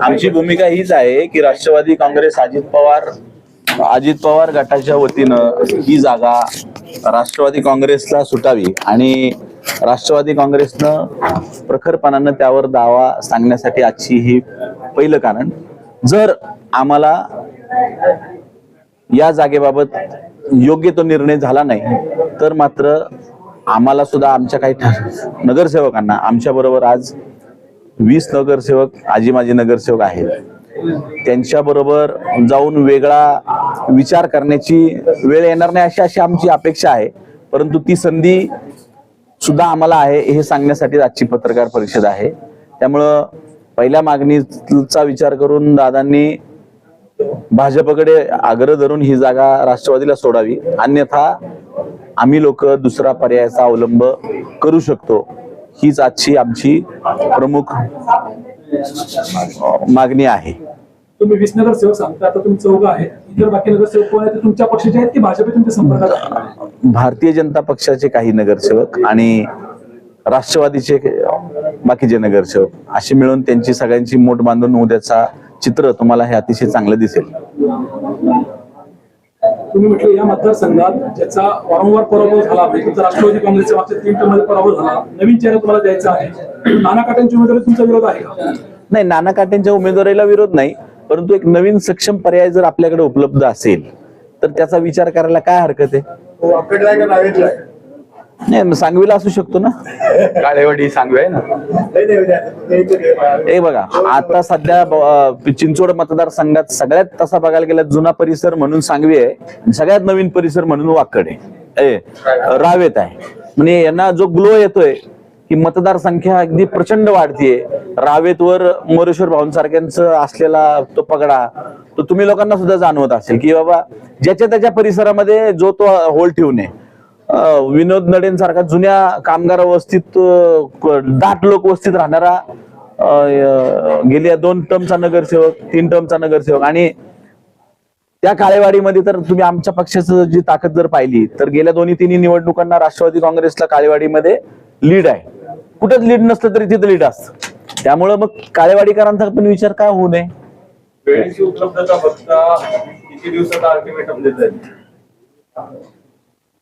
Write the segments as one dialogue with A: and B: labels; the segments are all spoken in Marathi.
A: आमची भूमिका हीच आहे की राष्ट्रवादी काँग्रेस अजित पवार अजित पवार गटाच्या वतीनं ही जागा राष्ट्रवादी काँग्रेसला सुटावी आणि राष्ट्रवादी काँग्रेसनं प्रखरपणानं त्यावर दावा सांगण्यासाठी आजची ही पहिलं कारण. जर आम्हाला या जागेबाबत योग्य तो निर्णय झाला नाही तर मात्र आम्हाला सुद्धा आमच्या काही नगरसेवकांना आमच्या बरोबर आज वीस नगरसेवक आजी माजी नगरसेवक आहेत. त्यांच्या बरोबर जाऊन वेगळा विचार करण्याची वेळ येणार नाही अशी अशी आमची अपेक्षा आहे. परंतु ती संधी सुद्धा आम्हाला आहे हे सांगण्यासाठी आजची पत्रकार परिषद आहे. त्यामुळं पहिल्या मागणीचा विचार करून दादांनी भाजपकडे आग्रह धरून ही जागा राष्ट्रवादीला सोडावी. अन्यथा आम्ही लोक दुसरा पर्यायाचा अवलंब करू शकतो. हीच आजची आमची प्रमुख मागणी आहे.
B: तुम्ही वीस नगरसेवक सांगता आता तुम्ही चौघ आहे इतर बाकी नगरसेवक कोण आहेत? ते तुमच्या पक्षाचे आहेत की भाजप तुमच्या संपर्कात? आहे?
A: भारतीय जनता पक्षाचे काही नगरसेवक आणि राष्ट्रवादीचे बाकीचे नगरसेवक असे मिळून त्यांची सगळ्यांची मोठ बांधून उद्याचा चित्र तुम्हाला हे अतिशय चांगलं दिसेल.
B: तुम्ही म्हटलं या मतदारसंघात ज्याचा वारंवार पराभव झाला तुमचा राष्ट्रवादी काँग्रेसच्या मागच्या तीन पराभव झाला नवीन चेहरा तुम्हाला द्यायचा आहे. नाना उमेदवारी तुमचा विरोध आहे का?
A: नाही नाना काटेंच्या उमेदवारीला विरोध नाही परंतु एक नवीन सक्षम पर्याय जर आपल्याकडे उपलब्ध असेल तर त्याचा विचार करायला काय हरकत आहे?
C: नावेतलाय
A: नाही सांगवीला असू शकतो ना.
D: काळेवाडी सांगू आहे ना.
A: हे बघा आता सध्या चिंचवड मतदारसंघात सगळ्यात तसा बघायला गेला जुना परिसर म्हणून सांगवी आहे सगळ्यात नवीन परिसर म्हणून वाकड आहे. रावेत आहे. म्हणजे यांना जो ग्लो येतोय की मतदारसंख्या अगदी प्रचंड वाढतीये. रावेतवर मोरेश्वर भाऊंसारख्यांचं असलेला तो पगडा तो तुम्ही लोकांना सुद्धा जाणवत असेल की बाबा ज्याच्या त्याच्या परिसरामध्ये जो तो होल अं, विनोद नडेंसारखा जुन्या कामगार वस्तीत दाट लोक वस्तीत राहणारा गेल्या दोन टर्मचा नगरसेवक तीन टर्मचा नगरसेवक आणि त्या काळेवाडीमध्ये तर तुम्ही आमच्या पक्षाचं जी ताकद जर पाहिली तर गेल्या दोन्ही तिन्ही निवडणुकांना राष्ट्रवादी काँग्रेसला काळेवाडीमध्ये लीड आहे. कुठंच लीड नसलं तरी तिथं लीड असतं. त्यामुळं मग काळेवाडीकरांचा पण विचार काय होऊ नये?
C: वेळेची उपलब्धता बघता किती दिवसाचा अल्टिमेटम देत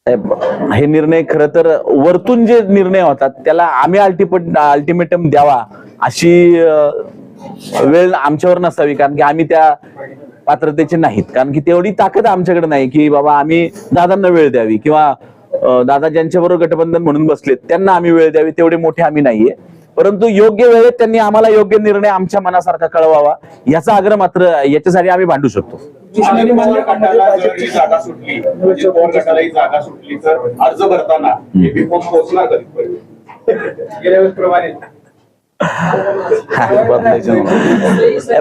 A: हे निर्णय खर तर वरतून जे निर्णय होतात त्याला आम्ही अल्टिपट अल्टिमेटम द्यावा अशी वेळ आमच्यावर नसावी. कारण की आम्ही त्या पात्रतेचे नाहीत. कारण की तेवढी ताकद आमच्याकडे नाही की बाबा आम्ही दादांना वेळ द्यावी किंवा दादा ज्यांच्याबरोबर गठबंधन म्हणून बसलेत त्यांना आम्ही वेळ द्यावी तेवढे मोठे आम्ही नाहीये. परंतु योग्य वेळेत त्यांनी आम्हाला योग्य निर्णय आमच्या मनासारखा कळवावा याचा आग्रह मात्र याच्यासाठी आम्ही भांडू शकतो.
C: अर्ज भरताना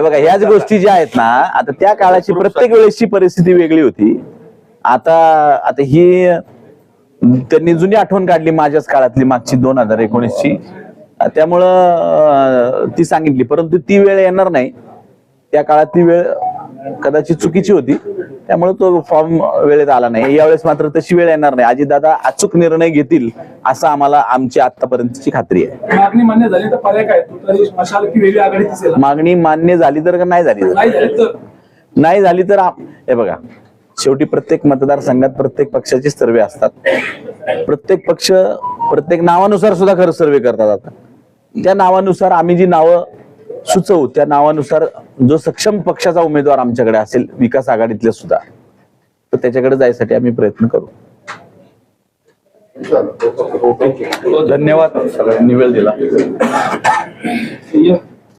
A: बघा ह्याच गोष्टी ज्या आहेत ना आता त्या काळाची प्रत्येक वेळेसची परिस्थिती वेगळी होती. आता आता ही त्यांनी जुनी आठवण काढली माझ्याच काळातली मागची दोन हजार एकोणीसची. त्यामुळं ती सांगितली. परंतु ती वेळ येणार नाही. त्या काळात ती वेळ कदाचित चुकीची होती. त्यामुळे तो फॉर्म वेळेत आला नाही. यावेळेस मात्र तशी वेळ येणार नाही. अजितदादा अचूक निर्णय घेतील असं आम्हाला आमची आतापर्यंतची खात्री आहे.
B: मागणी मान्य झाली तर पर्याय काय?
A: मागणी मान्य झाली तर का नाही झाली?
B: नाही झाली तर?
A: हे बघा. शेवटी प्रत्येक मतदारसंघात प्रत्येक पक्षाचे सर्वे असतात. प्रत्येक पक्ष प्रत्येक नावानुसार सुद्धा खरं सर्वे करतात आता. त्या नावानुसार आम्ही जी नावं सुचवू त्या नावानुसार जो सक्षम पक्षाचा उमेदवार आमच्याकडे असेल विकास आघाडीतले सुद्धा तर त्याच्याकडे जायसाठी आम्ही प्रयत्न करू
D: धन्यवाद सगळ्यांनी वेळ दिला.